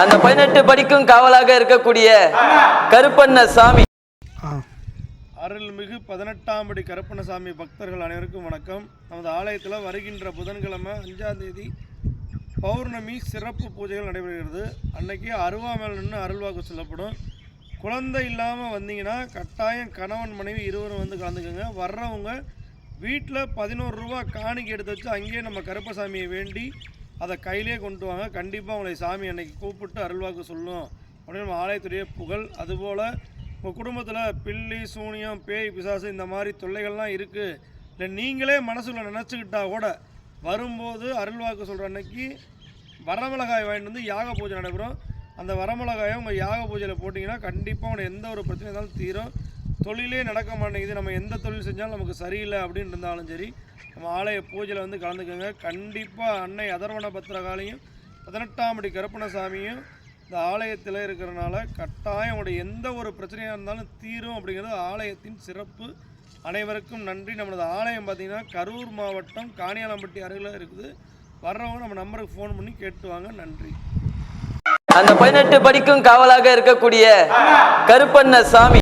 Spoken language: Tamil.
அந்த பதினெட்டு படிக்கும் காவலாக இருக்கக்கூடிய கருப்பண்ண சாமி. அருள்மிகு பதினெட்டாம் படி கருப்பணசாமி பக்தர்கள் அனைவருக்கும் வணக்கம். நமது ஆலயத்தில் வருகின்ற புதன்கிழமை அஞ்சாம் தேதி பௌர்ணமி சிறப்பு பூஜைகள் நடைபெறுகிறது. அன்னைக்கு அருவாமேல் நின்று அருள்வாக்கு சொல்லப்படும். குழந்தை இல்லாமல் வந்தீங்கன்னா கட்டாயம் கணவன் மனைவி இருவரும் வந்து கலந்துக்கோங்க. வர்றவங்க வீட்டில் பதினோரு ரூபா காணிக்கை எடுத்து வச்சு அங்கேயே நம்ம கருப்பசாமியை வேண்டி அதை கையிலே கொண்டு வாங்க. கண்டிப்பாக உங்களை சாமி அன்னைக்கு கூப்பிட்டு அருள்வாக்கு சொல்லும் அப்படின்னு நம்ம ஆலயத்துடைய புகழ். அதுபோல் உங்கள் குடும்பத்தில் பில்லி சூனியம் பேய் பிசாசு இந்த மாதிரி தொல்லைகள்லாம் இருக்குது இல்லை நீங்களே மனசுக்குள்ள நினச்சிக்கிட்டா கூட வரும்போது அருள்வாக்கு சொல்கிற அன்னைக்கு வரமிளகாய் வாங்கிட்டு வந்து யாக பூஜை நடைபெறும். அந்த வரமிளகாயை உங்கள் யாக பூஜையில் போட்டிங்கன்னா கண்டிப்பாக உங்களை எந்த ஒரு பிரச்சனை இருந்தாலும் தீரும். தொழிலே நடக்க மாட்டேங்குது. நம்ம எந்த தொழில் செஞ்சாலும் நமக்கு சரியில்லை அப்படின்னு இருந்தாலும் சரி நம்ம ஆலய பூஜையில் வந்து கலந்துக்கோங்க. கண்டிப்பாக அன்னை அதர்வண பத்திரகாலையும் பதினெட்டாம் அடி கருப்பணசாமியும் இந்த ஆலயத்தில் இருக்கிறனால கட்டாயம் உங்களுடைய எந்த ஒரு பிரச்சனையாக இருந்தாலும் தீரும் அப்படிங்கிறது ஆலயத்தின் சிறப்பு. அனைவருக்கும் நன்றி. நம்மளது ஆலயம் பார்த்திங்கன்னா கரூர் மாவட்டம் காணியாலம்பட்டி அருகில் இருக்குது. வர்றவங்க நம்ம நம்பருக்கு ஃபோன் பண்ணி கேட்டுவாங்க நன்றி. அந்த பதினெட்டு படிக்கும் காவலாக இருக்கக்கூடிய கருப்பண்ண சாமி